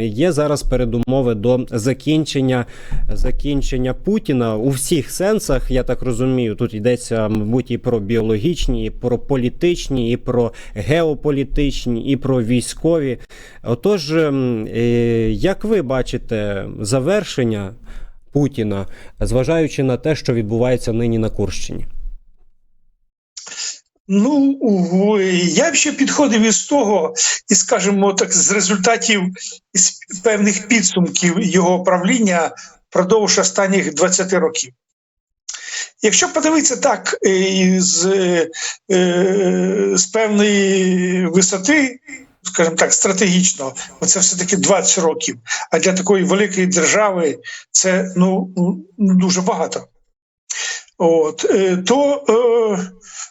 Є зараз передумови до закінчення закінчення Путіна у всіх сенсах. Я так розумію. Тут йдеться, мабуть, і про біологічні, і про політичні, і про геополітичні, і про військові. Отож, ем, е, як ви бачите завершення Путіна, зважаючи на те, що відбувається нині на Курщині? Ну, я б ще підходив із того, і скажімо так, з результатів із певних підсумків його правління впродовж останніх 20 років. Якщо подивитися так е, з, е, з певної висоти, скажімо так, стратегічно, бо це все-таки 20 років, а для такої великої держави це ну, дуже багато. От, е, то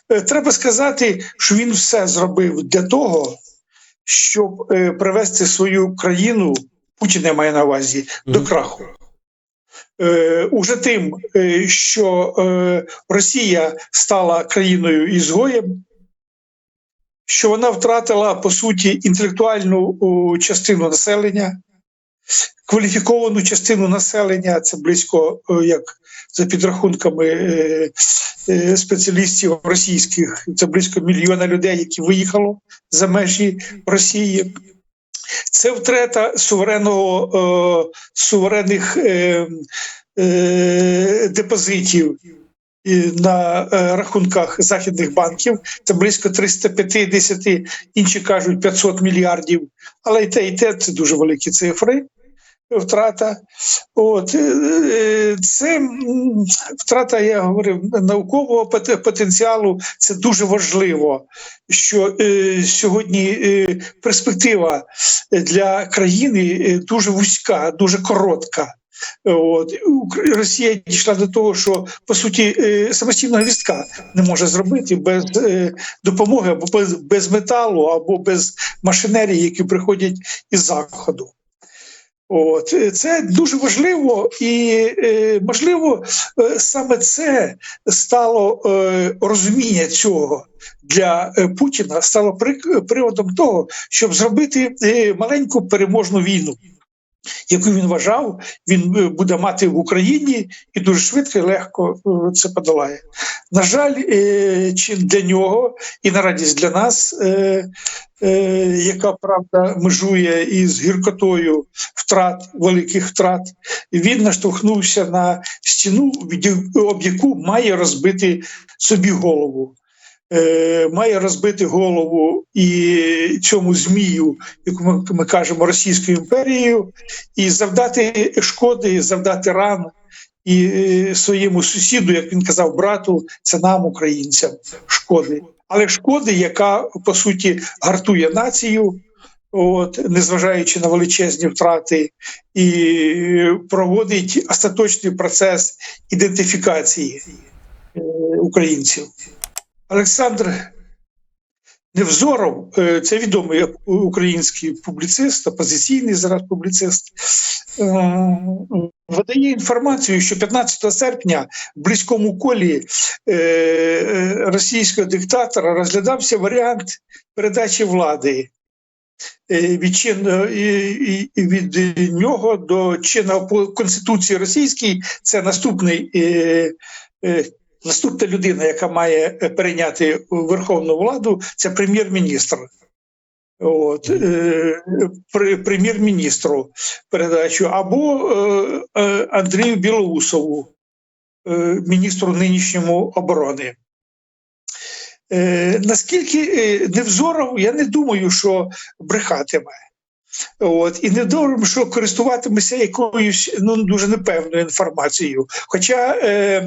е, е, треба сказати, що він все зробив для того, щоб е, привести свою країну, Путіна має на увазі, до краху. Е, уже тим, е, що е, Росія стала країною ізгоєм, що вона втратила по суті інтелектуальну о, частину населення, кваліфіковану частину населення, це близько, е, як за підрахунками е, е, спеціалістів російських, це близько мільйона людей, які виїхало за межі Росії. Це втрата суверенного суверенних депозитів на рахунках західних банків. Це близько 350, інші кажуть 500 мільярдів. Але і те, і те це дуже великі цифри. Втрата, от е, е, це втрата, я говорив, наукового пот- потенціалу. Це дуже важливо, що е, сьогодні перспектива для країни дуже вузька, дуже коротка. От Росія дійшла до того, що по суті самостійного вістка не може зробити без допомоги або без металу, або без машинерії, які приходять із заходу. От це дуже важливо, і е, можливо, е, саме це стало е, розуміння цього для Путіна, стало приводом того, щоб зробити маленьку переможну війну, яку він вважав, він е, буде мати в Україні і дуже швидко і легко е, це подолає. На жаль, е, чи для нього і на радість для нас, яка правда межує із гіркотою втрат, великих втрат, він наштовхнувся на стіну, об яку має розбити собі голову. Е, має розбити голову і цьому змію, яку ми, ми кажемо Російською імперією, і завдати шкоди, завдати ран і е, своєму сусіду, як він казав, брату, це нам, українцям, шкоди. Але шкоди, яка по суті гартує націю, от, незважаючи на величезні втрати, і проводить остаточний процес ідентифікації е, українців. Олександр Невзоров, е, це відомий український публіцист, опозиційний зараз публіцист, е, видає інформацію, що 15 серпня в близькому колі е, російського диктатора розглядався варіант передачі влади від, чин, від нього до чина Конституції Російській. Це наступний. Е, е, Наступна людина, яка має е, перейняти верховну владу, це прем'єр-міністр. От, е, прем'єр-міністру передачу, або е, е, Андрію Білоусову, е, міністру нинішньому оборони. Е, наскільки е, Невзоров, я не думаю, що брехатиме. От, і не думаю, що користуватиметься якоюсь ну, дуже непевною інформацією. Хоча е,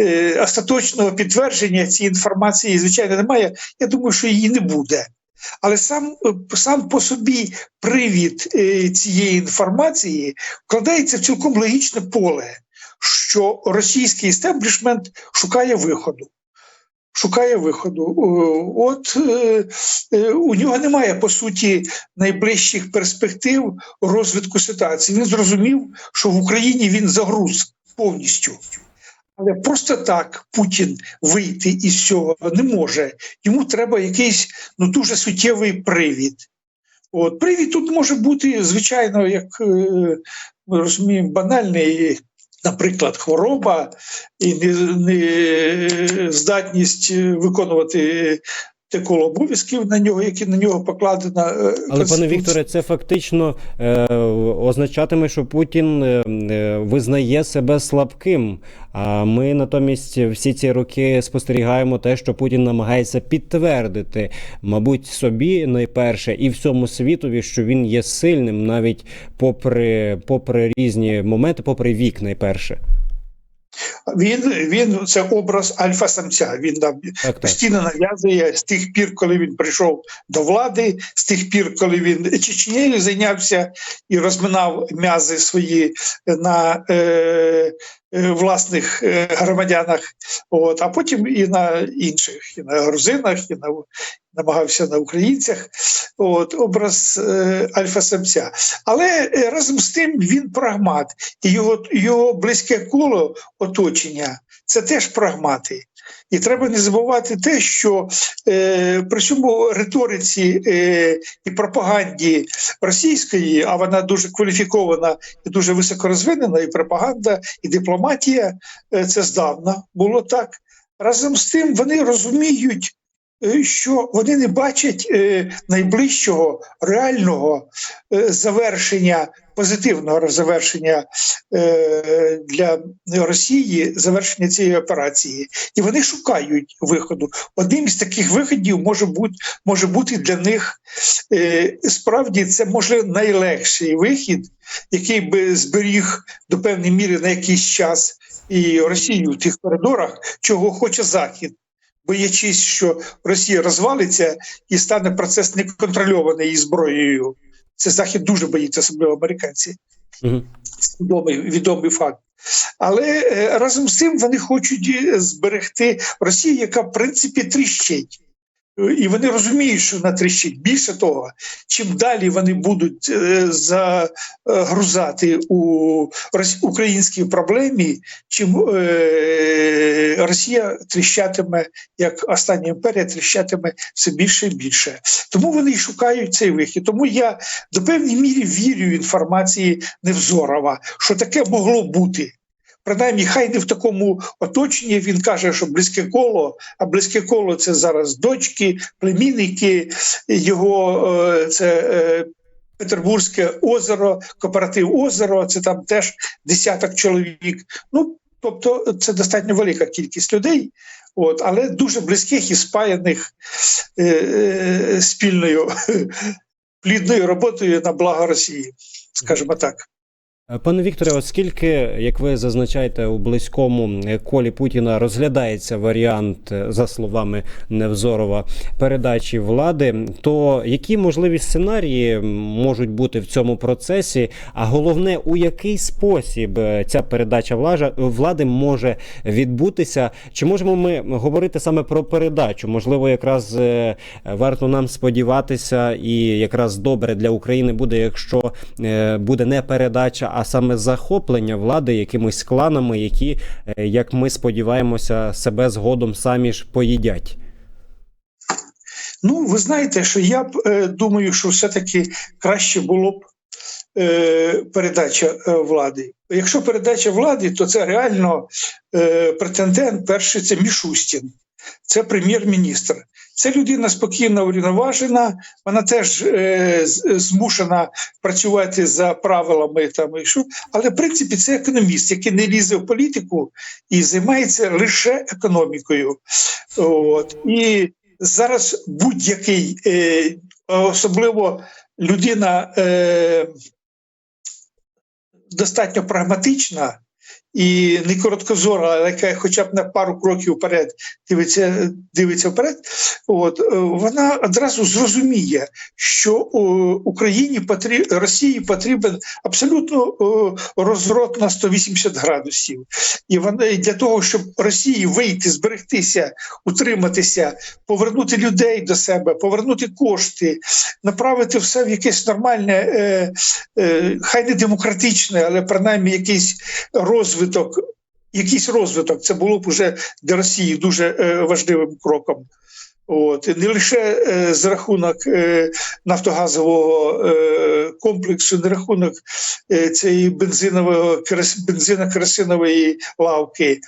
е, остаточного підтвердження цієї інформації, звичайно, немає. Я думаю, що її не буде. Але сам, сам по собі привід е, цієї інформації вкладається в цілком логічне поле, що російський істеблішмент шукає виходу. Шукає виходу. От е, е, у нього немає по суті найближчих перспектив розвитку ситуації. Він зрозумів, що в Україні він загруз повністю. Але просто так Путін вийти із цього не може. Йому треба якийсь ну дуже суттєвий привід. От привід тут може бути, звичайно, як е, ми розуміємо, банальний, наприклад, хвороба і не, здатність виконувати те коло обов'язків на нього, які на нього покладено. е, Але пане Вікторе, це фактично е, означатиме, що Путін е, е, визнає себе слабким. А ми натомість всі ці роки спостерігаємо те, що Путін намагається підтвердити, мабуть, собі найперше і всьому світові, що він є сильним, навіть попри, попри різні моменти, попри вік, найперше. Він, він це образ альфа-самця. Він нам Так, так. постійно нав'язує з тих пір, коли він прийшов до влади, з тих пір, коли він Чечнею зайнявся і розминав м'язи свої на е, е, власних е, громадянах, от, а потім і на інших, і на грузинах, і на намагався на українцях. От, образ е, альфа-самця. Але е, разом з тим він прагмат, і його, його близьке коло оточення це теж прагмати. І треба не забувати те, що е, при цьому риториці е, і пропаганді російської, а вона дуже кваліфікована і дуже високорозвинена, і пропаганда, і дипломатія е, це здавна було так. Разом з тим вони розуміють, е, що вони не бачать е, найближчого реального е, завершення, позитивного завершення е, для Росії, завершення цієї операції, і вони шукають виходу. Одним із таких виходів може бути може бути для них е, справді це може найлегший вихід, який би зберіг до певної міри на якийсь час і Росію в тих коридорах, чого хоче Захід. Боячись, що Росія розвалиться і стане процес неконтрольований зброєю. Це Захід дуже боїться, особливо американці. Угу. Це відомий, відомий факт. Але е, разом з тим вони хочуть е, зберегти Росію, яка в принципі тріщить. Е, І вони розуміють, що вона тріщить. Більше того, чим далі вони будуть е, загрузати у рос- українській проблемі, чим е, Росія тріщатиме, як остання імперія, тріщатиме все більше і більше. Тому вони і шукають цей вихід. Тому я до певній мірі вірю інформації Невзорова, що таке могло бути. Принаймні, хай не в такому оточенні він каже, що близьке коло, а близьке коло це зараз дочки, племінники, його е, це е, Петербурзьке озеро, кооператив озеро, це там теж десяток чоловік. Ну, тобто, це достатньо велика кількість людей, от, але дуже близьких і спаяних е, спільною плідною роботою на благо Росії, скажімо так. Пане Вікторе, оскільки, як ви зазначаєте, у близькому колі Путіна розглядається варіант, е, за словами Невзорова, передачі влади, то які можливі сценарії можуть бути в цьому процесі? А головне, у який спосіб е, ця передача влади може відбутися? Чи можемо ми говорити саме про передачу? Можливо, якраз е, варто нам сподіватися, і якраз добре для України буде, якщо е, буде не передача, а саме захоплення влади якимись кланами, які, е, як ми сподіваємося, себе згодом самі ж поїдять. Ну, ви знаєте, що я б е, думаю, що все-таки краще було б е, передача е, влади. Якщо передача влади, то це реально е, претендент. Перший це Мішустін, це прем'єр-міністр. Це людина спокійно урівноважена, вона теж е, змушена працювати за правилами там і що. Але в принципі це економіст, який не лізе в політику і займається лише економікою. От. І зараз будь-який, е, особливо людина е, достатньо прагматична і не короткозора, але яка хоча б на пару кроків вперед дивиться, дивиться вперед, от, е, вона одразу зрозуміє, що Україні потріб, Росії потрібен абсолютно о, розворот на 180 градусів. І вона для того, щоб Росії вийти, зберегтися, утриматися, повернути людей до себе, повернути кошти, направити все в якесь нормальне, е, е, хай не демократичне, але принаймні якийсь розвиток. Якийсь розвиток це було б уже для Росії дуже е, важливим кроком. От не лише е, за рахунок е, нафтогазового е, комплексу, не рахунок е, цієї бензинового бензино керосинової лавки,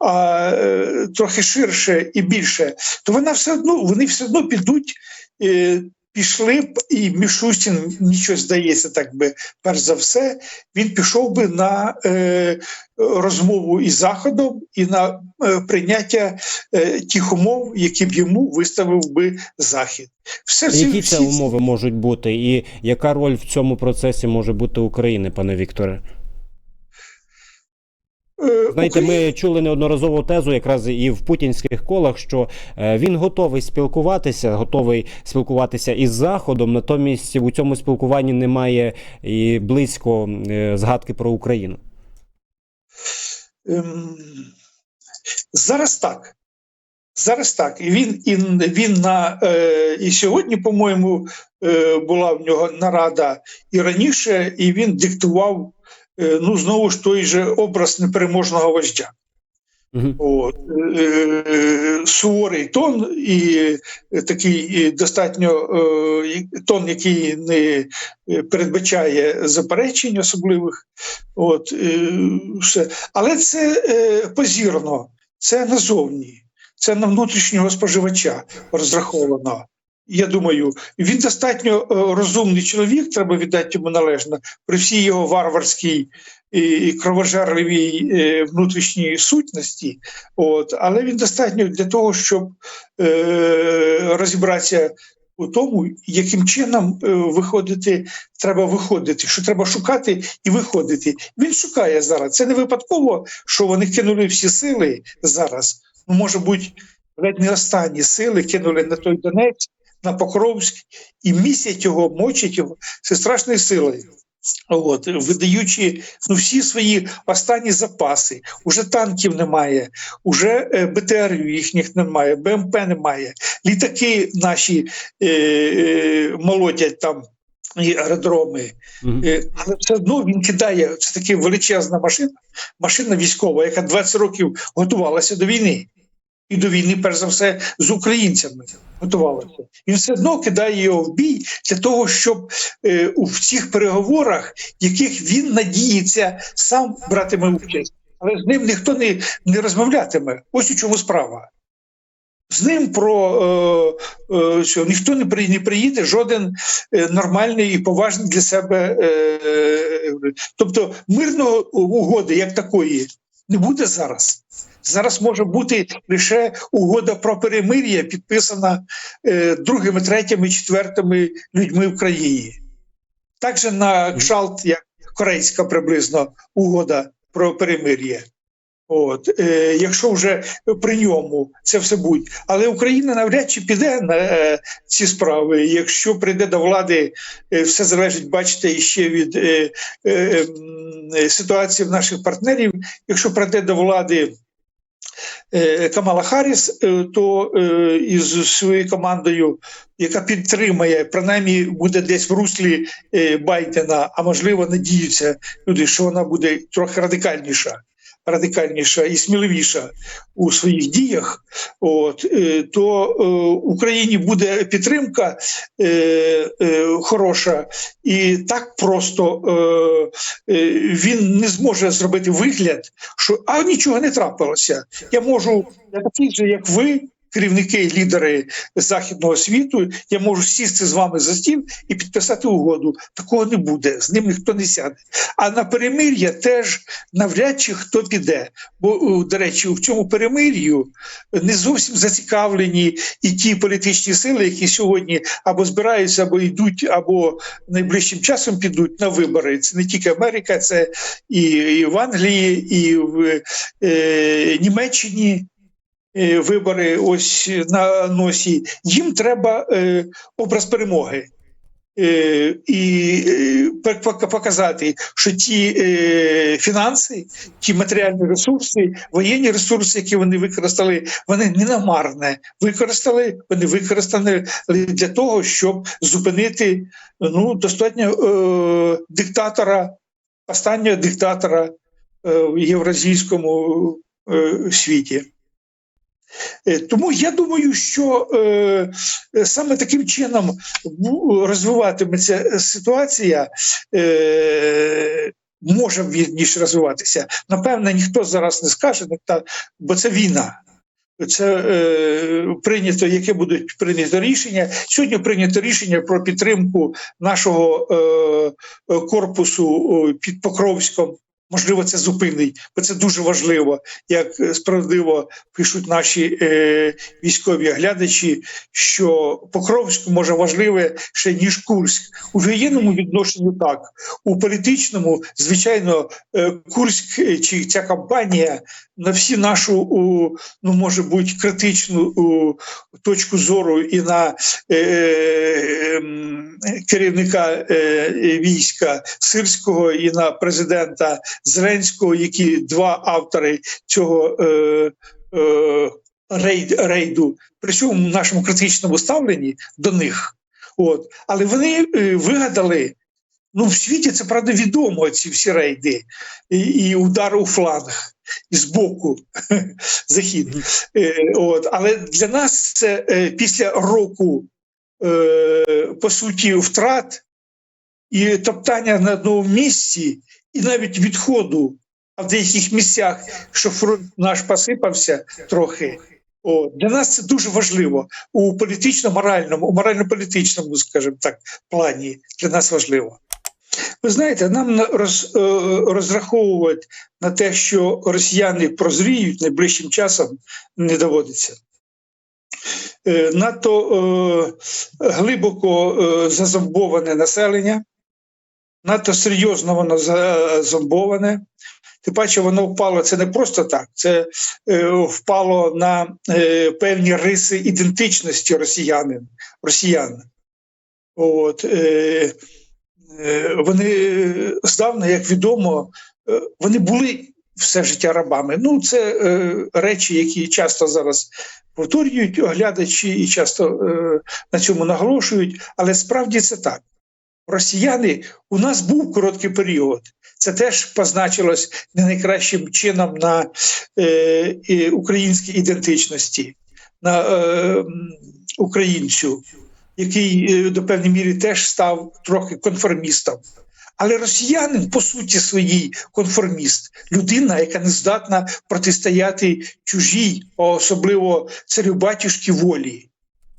а е, трохи ширше і більше, то вона все одно вони все одно підуть. Е, Пішли б, і Мішустін нічого здається, так би перш за все, він пішов би на е, розмову із Заходом і на е, прийняття е, тих умов, які б йому виставив би Захід. Все всі- Які це всі- умови можуть бути, і яка роль в цьому процесі може бути України, пане Вікторе? Знаєте, ми чули неодноразово тезу, якраз і в путінських колах, що е, він готовий спілкуватися, готовий спілкуватися із Заходом. Натомість у цьому спілкуванні немає і близько е, згадки про Україну. Ем, Зараз так. Зараз так. І він, і він на е, і сьогодні, по-моєму, була в нього нарада і раніше, і він диктував ну знову ж той же образ непереможного вождя. Мгм. От, е, суворий тон і е, такий е, достатньо е, тон, який не е, передбачає заперечень особливих. От, е, все. Але це е, позірно, це назовні, це на внутрішнього споживача розраховано. Я думаю, він достатньо е, розумний чоловік, треба віддати йому належно при всій його варварській і кровожерливій е, внутрішній сутності. От, але він достатньо для того, щоб е, розібратися у тому, яким чином виходити, треба виходити, що треба шукати і виходити. Він шукає зараз. Це не випадково, що вони кинули всі сили зараз. Ну, може бути, ледь не останні сили кинули на той Донець, на Покровськ і місять його, мочать його. Це страшною силою. От, видаючи ну, всі свої останні запаси, уже танків немає, уже е, БТРів їхніх немає, БМП немає, літаки наші е, е, молотять там і аеродроми. Е, Але все одно він кидає це таки величезна машина, машина військова, яка 20 років готувалася до війни. І до війни, перш за все, з українцями готувалася. Він все одно кидає його в бій для того, щоб е, у цих переговорах, яких він надіється сам братиме участь, але з ним ніхто не, не розмовлятиме. Ось у чому справа. З ним про е, е, що ніхто не при- не приїде, жоден е, нормальний і поважний для себе. Е, е, тобто мирної угоди як такої не буде зараз. Зараз може бути лише угода про перемир'я, підписана е, другими, третіми, четвертими людьми в країні. Так же на кшалт, як корейська приблизно угода про перемир'я. От, е, якщо вже при ньому це все буде. Але Україна навряд чи піде на е, ці справи. Якщо прийде до влади, е, все залежить, бачите, іще від е, е, ситуації в наших партнерів. Якщо прийде до влади Камала Харріс, е, то е, із своєю командою, яка підтримує, принаймні буде десь в руслі е, Байдена, а можливо, надіються люди, що вона буде трохи радикальніша. Радикальніша і сміливіша у своїх діях, от е, то е, Україні буде підтримка е, хороша, і так просто він не зможе зробити вигляд, що а нічого не трапилося. Я можу, я такий же, як ви, керівники, лідери західного світу, я можу сісти з вами за стіл і підписати угоду. Такого не буде, з ним ніхто не сяде. А на перемир'я теж навряд чи хто піде. Бо, до речі, в цьому перемир'ю не зовсім зацікавлені і ті політичні сили, які сьогодні або збираються, або йдуть, або найближчим часом підуть на вибори. Це не тільки Америка, це і, і в Англії, і в е, Німеччині. Е, Вибори ось на носі. Їм треба е, образ перемоги. Е, і пок- пок- показати, що ті фінанси, ті матеріальні ресурси, воєнні ресурси, які вони використали, вони не намарне використали, вони використані для того, щоб зупинити ну, достатньо е, диктатора, останнього диктатора в євразійському е, світі. Е, Тому я думаю, що е, е, саме таким чином розвиватиметься ситуація, е, може вірніше розвиватися. Напевно, ніхто зараз не скаже, ну, бо це війна. Це е, прийнято, яке будуть прийнято рішення. Сьогодні прийнято рішення про підтримку нашого е, е, корпусу е, під Покровськом. Можливо, це зупинить, бо це дуже важливо, як е, справедливо пишуть наші е, військові глядачі, що Покровськ може важливе ще ніж Курськ. У воєнному відношенні. так, у політичному, звичайно, е, Курськ е, чи ця кампанія на всі нашу ну може бути критичну точку зору і на е, е, керівника е, війська Сирського, і на президента Зеленського, які два автори цього е, е, рейд, рейду, при цьому нашому критичному ставленні до них. От. Але вони е, вигадали. Ну, в світі це правда відомо, ці всі рейди, і, і удар у фланг, і збоку захід. Е, от. Але для нас це е, після року, е, по суті, втрат і топтання на одному місці, і навіть відходу, а в деяких місцях, що фронт наш посипався трохи. О, для нас це дуже важливо у політично-моральному, у морально-політичному, скажімо так, плані для нас важливо. Ви знаєте, нам роз, е, розраховувати на те, що росіяни прозріють найближчим часом, не доводиться. Е, Надто е, глибоко зазомбоване населення, надто серйозно воно зазомбоване. Тим паче воно впало це не просто так, це е, впало на е, певні риси ідентичності росіянин, росіян. От, е, вони здавна, як відомо, е, вони були все життя рабами. Ну, це е, речі, які часто зараз повторюють оглядачі і часто е, на цьому наголошують, але справді це так. Росіяни у нас був короткий період. Це теж позначилось не найкращим чином на е, українській ідентичності, на е, українцю, який е, до певної міри теж став трохи конформістом. Але росіянин, по суті, своїй конформіст, людина, яка не здатна протистояти чужій, особливо царю батюшки волі.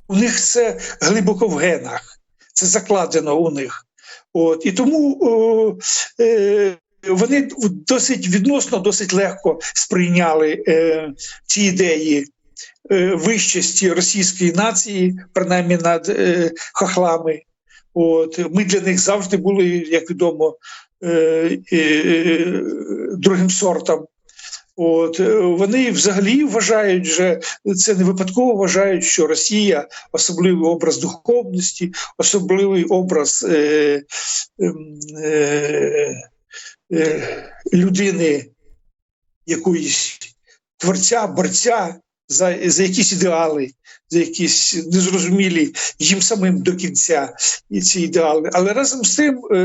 У них це глибоко в генах, це закладено у них. От і тому о, е, вони досить відносно, досить легко сприйняли е, ці ідеї вищості російської нації, принаймні над е, хахлами. От ми для них завжди були, як відомо, е, е, другим сортом. От е, вони взагалі вважають, що це не випадково вважають, що Росія особливий образ духовності, особливий образ е, ем, е, е, людини, якоїсь творця, борця за, за якісь ідеали, за якісь незрозумілі їм самим до кінця ці ідеали. Але разом з тим е,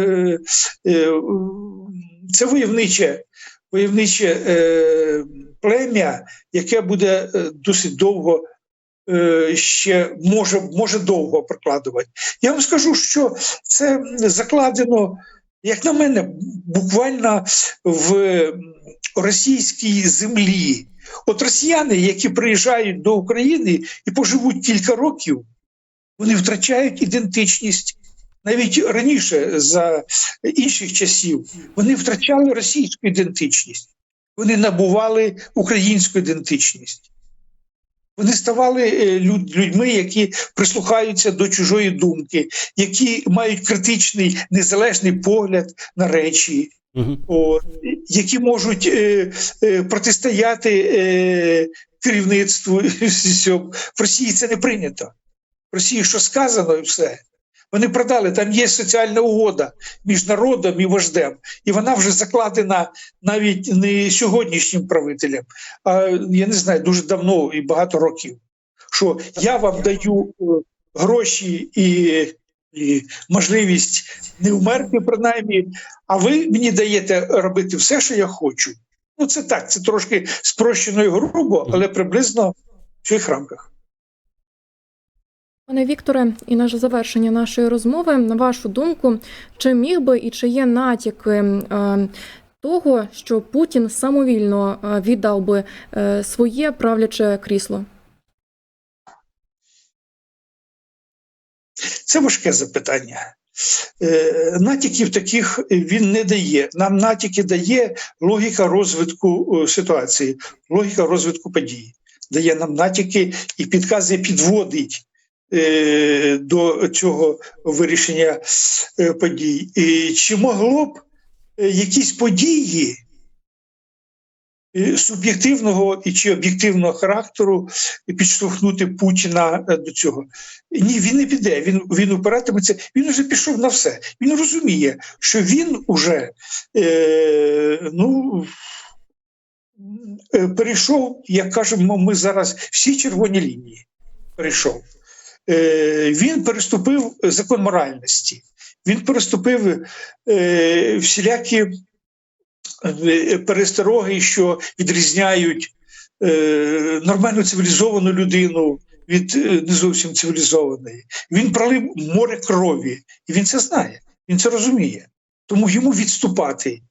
е, це войовниче, войовниче е, плем'я, яке буде е, досить довго. е, Ще може, може довго прокладувати. Я вам скажу, що це закладено, як на мене, буквально в російській землі. От росіяни, які приїжджають до України і поживуть кілька років, вони втрачають ідентичність. Навіть раніше, за інших часів, вони втрачали російську ідентичність, вони набували українську ідентичність. Вони ставали е, люд- людьми, які прислухаються до чужої думки, які мають критичний незалежний погляд на речі, От, які можуть е, е, протистояти е, керівництву. В Росії це не прийнято. В Росії що сказано, і все. Вони продали, там є соціальна угода між народом і вождем, і вона вже закладена навіть не сьогоднішнім правителем, а я не знаю, дуже давно і багато років. Що я вам даю е, гроші і, і можливість не вмерти, принаймні, а ви мені даєте робити все, що я хочу. Ну, це так, це трошки спрощено і грубо, але приблизно в своїх рамках. Пане Вікторе, і на завершення нашої розмови, на вашу думку, чи міг би і чи є натяки е, того, що Путін самовільно е, віддав би е, своє правляче крісло? Це важке запитання. Е, Натяків таких він не дає. Нам натяки дає логіка розвитку е, ситуації, логіка розвитку подій. Дає нам натяки і підкази підводить е, до цього вирішення подій. Чи могло б якісь події суб'єктивного і чи об'єктивного характеру підштовхнути Путіна е, до цього? Ні, він не піде. Він він упиратиметься. Він уже пішов на все. Він розуміє, що він уже е, ну, е, перейшов, як кажемо, ми зараз всі червоні лінії. Перейшов. Е, він переступив закон моральності. Він переступив всілякі перестороги, що відрізняють е, нормальну цивілізовану людину від е, не зовсім цивілізованої. Він пролив море крові, і він це знає, він це розуміє. Тому йому відступати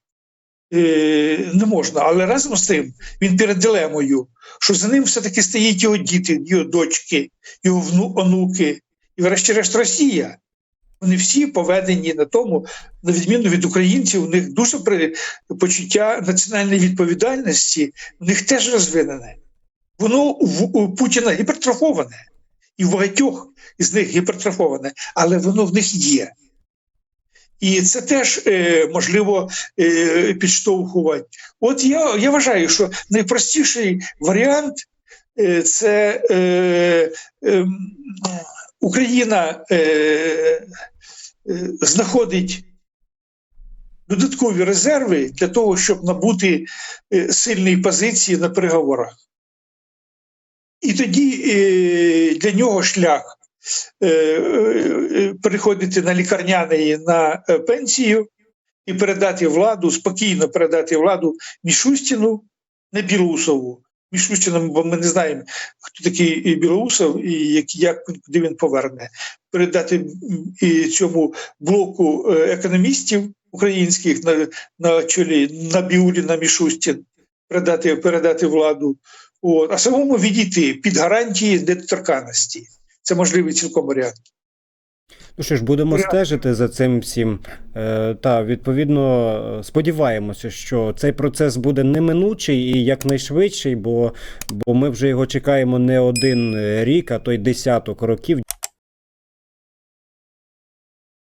е, не можна. Але разом з тим він перед дилемою, що за ним все-таки стоять його діти, його дочки, його вну, онуки, і, врешті-решт, Росія. Вони всі поведені на тому, на відміну від українців, у них дуже почуття національної відповідальності, в них теж розвинене. Воно у Путіна гіпертрофоване, і в багатьох із них гіпертрофоване, але воно в них є. І це теж е, можливо е, підштовхувати. От я, я вважаю, що найпростіший варіант е, це е, е, Україна е, е, знаходить додаткові резерви для того, щоб набути е, сильної позиції на переговорах. І тоді е, для нього шлях е, е, переходити на лікарняний на е, пенсію і передати владу, спокійно передати владу Мішустіну, не Білоусову. Мішустіну, бо ми не знаємо, хто такий Білоусов і як, як він куди він поверне. Передати і цьому блоку е, економістів українських на, на чолі на Біулі, на Мішустін, передати, передати владу. От, а самому відійти під гарантії недоторканності. Це можливий цілком варіант. Ну що ж, будемо Я... стежити за цим всім. Е, та відповідно сподіваємося, що цей процес буде неминучий і якнайшвидший, бо, бо ми вже його чекаємо не один рік, а то й десяток років.